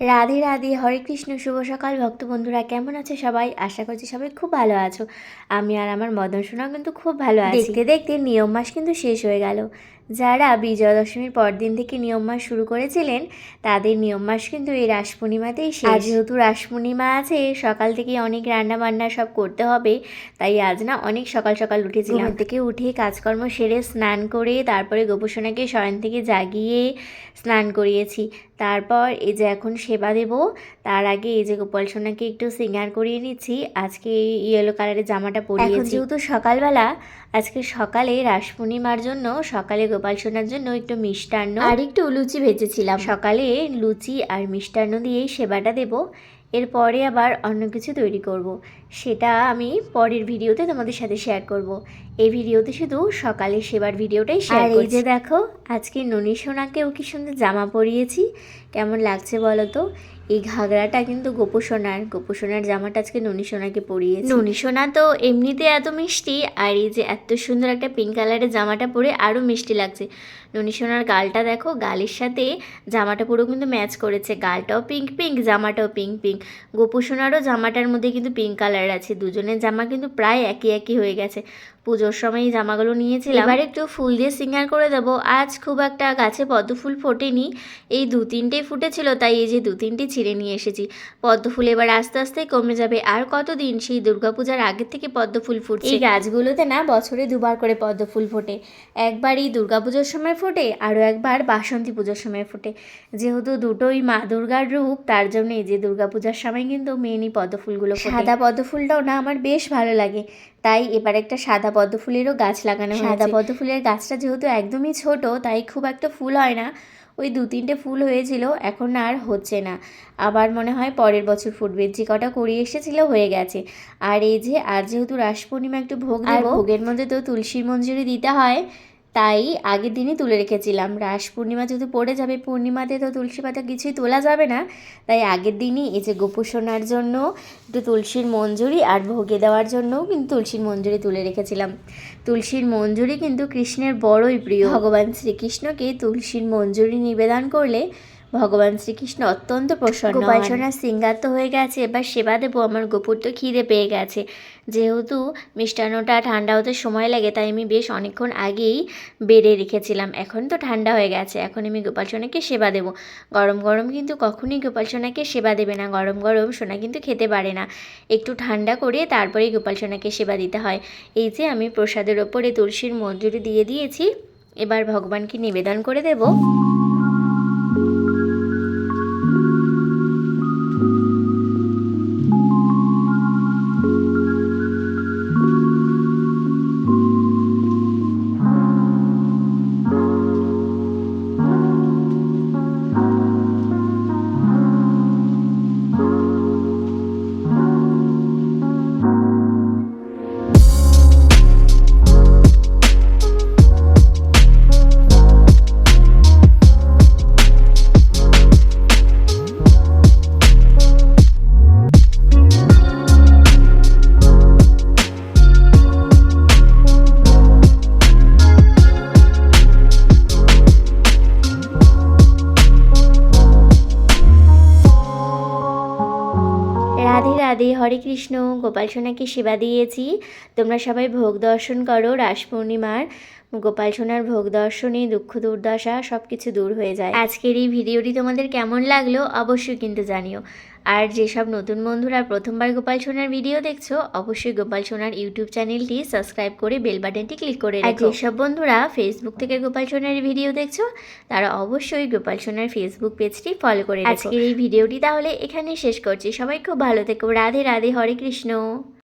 রাধে রাধে, হরে কৃষ্ণ, শুভ সকাল ভক্ত বন্ধুরা, কেমন আছে সবাই? আশা করছি সবাই খুব ভালো আছো। আমি আর আমার মদন সোনাও কিন্তু খুব ভালো আছি। দেখতে দেখতে নিয়ম মাস কিন্তু শেষ হয়ে গেল। যারা বিজয়া দশমীর পরদিন থেকে নিয়ম মাস শুরু করেছিলেন তাদের নিয়ম মাস কিন্তু এই রাস পূর্ণিমাতেই শেষ। আর যেহেতু রাস পূর্ণিমা আছে সকাল থেকে অনেক রান্না বান্না সব করতে হবে তাই আজ না অনেক সকাল সকাল উঠেছিলাম। থেকে উঠে কাজকর্ম সেরে স্নান করে তারপরে গোপসোনাকে শয়ন থেকে জাগিয়ে স্নান করিয়েছি। তারপর এই যে এখন সেবা দেব তার আগে এই যে গোপাল সোনাকে একটু সিঙ্গার করিয়ে নিচ্ছি। আজকে এই ইয়েলো কালারের জামাটা পরিয়েছি। যেহেতু সকালবেলা আজকে সকালে রাস পূর্ণিমার জন্য সকালে গোপাল সোনার জন্য একটু মিষ্টান্ন আর একটু লুচি ভেজেছিলাম। সকালে লুচি আর মিষ্টান্ন দিয়েই সেবাটা দেব। এরপরে আবার অন্য কিছু তৈরি করব। সেটা আমি পরের ভিডিওতে তোমাদের সাথে শেয়ার করব। এই ভিডিওতে শুধু সকালে সেবার ভিডিওটাই শেয়ার এই যে দেখো আজকে ননী সোনাকেও কি সুন্দর জামা পরিয়েছি। কেমন লাগছে বলো তো? এই ঘাগরাটা কিন্তু গোপোষণার গোপোষণার জামাটা আজকে ননী সোনাকে পরিয়েছি। ননী সোনা তো এমনিতে এত মিষ্টি, আর এই যে এত সুন্দর একটা পিঙ্ক কালারের জামাটা পরে আরও মিষ্টি লাগছে। ননী সোনার গালটা দেখো, গালের সাথে জামাটা পুরো কিন্তু ম্যাচ করেছে। গালটাও পিঙ্ক পিঙ্ক জামাটাও পিঙ্ক পিঙ্ক গোপোষণারও জামাটার মধ্যে কিন্তু পিঙ্ক কালার আছে। দুজনের জামা কিন্তু প্রায় একই একই হয়ে গেছে। পুজোর সময় এই জামাগুলো নিয়েছিলাম। এবার একটু ফুল দিয়ে সিঙ্গার করে দেবো। আজ খুব একটা গাছে পদ্ম ফুল ফোটেনি। এই দু তিনটে ফুটেছিল তাই এই যে দু তিনটে ছিঁড়ে নিয়ে এসেছি। পদ্ম ফুল এবার আস্তে আস্তে কমে যাবে। আর কতদিন সেই দুর্গাপূজার আগের থেকে পদ্ম ফুল ফুটছে? এই গাছগুলোতে না বছরে দুবার করে পদ্ম ফুল ফোটে। একবার এই দুর্গাপুজোর সময় ফোটে আরও একবার বাসন্তী পুজোর সময় ফোটে। যেহেতু দুটোই মা দুর্গার রূপ তার জন্য এই যে দুর্গাপূজার সময় কিন্তু মেনই পদ্ম ফুলগুলো সাদা পদ্ম ফুলটাও না আমার বেশ ভালো লাগে। তাই এবার একটা সাদা পদ্ম ফুলেরও গাছ লাগানো সাদা পদ্ম ফুলের গাছটা যেহেতু একদমই ছোট তাই খুব একটা ফুল হয় না। ওই দু তিনটে ফুল হয়েছিল এখন আর হচ্ছে না। আবার মনে হয় পরের বছর ফুটবে। যে কটা করিয়ে এসেছিল হয়ে গেছে। আর এই যে আর যেহেতু রাস পূর্ণিমা একটু ভোগ আর ভোগের মধ্যে তো তুলসীর মঞ্জুরি দিতে হয়। তাই আগের দিনই তুলে রেখেছিলাম। রাস পূর্ণিমা যেহেতু পড়ে যাবে, পূর্ণিমাতে তো তুলসী পাতা কিছুই তোলা যাবে না। তাই আগের দিনই এই যে গোপোষণার জন্য একটু তুলসীর মঞ্জুরি আর ভোগে দেওয়ার জন্যও কিন্তু তুলসীর মঞ্জুরি তুলে রেখেছিলাম। তুলসীর মঞ্জুরি কিন্তু কৃষ্ণের বড়ই প্রিয়। ভগবান শ্রীকৃষ্ণকে তুলসীর মঞ্জুরি নিবেদন করলে ভগবান শ্রীকৃষ্ণ অত্যন্ত প্রসন্ন গোপাল সোনার সিঙ্গার তো হয়ে গেছে এবার সেবা দেবো আমার গোপুর তো খিদে পেয়ে গেছে। যেহেতু মিষ্টান্নটা ঠান্ডা হতে সময় লাগে তাই আমি বেশ অনেকক্ষণ আগেই বেড়ে রেখেছিলাম। এখন তো ঠান্ডা হয়ে গেছে এখন আমি গোপাল সোনাকে সেবা দেবো। গরম গরম কিন্তু কখনই গোপাল সোনাকে সেবা দেবে না গরম গরম সোনা কিন্তু খেতে পারে না। একটু ঠান্ডা করে তারপরেই গোপাল সোনাকে সেবা দিতে হয়। এই যে আমি প্রসাদের ওপরে তুলসীর মঞ্জুরি দিয়ে দিয়েছি এবার ভগবানকে নিবেদন করে দেবো। রাধে হরে কৃষ্ণ গোপাল সোনাকে সেবা দিয়েছি। তোমরা সবাই ভোগ দর্শন করো রাস পূর্ণিমার। গোপাল সোনার ভোগ দর্শনে দুঃখ দুর্দশা সব কিছু দূর হয়ে যায়। আজকের এই ভিডিওটি তোমাদের কেমন লাগল অবশ্যই কিন্তু জানিও। আর যেসব নতুন বন্ধুরা প্রথমবার গোপাল সোনার ভিডিও দেখছ অবশ্যই গোপাল সোনার ইউটিউব চ্যানেলটি সাবস্ক্রাইব করে বেল বাটনটি ক্লিক করে আর যেসব বন্ধুরা ফেসবুক থেকে গোপাল সোনার ভিডিও দেখছ তারা অবশ্যই গোপাল সোনার ফেসবুক পেজটি ফলো করে আজকের এই ভিডিওটি তাহলে এখানে শেষ করছি। সবাই খুব ভালো থেকো। রাধে রাধে হরে কৃষ্ণ।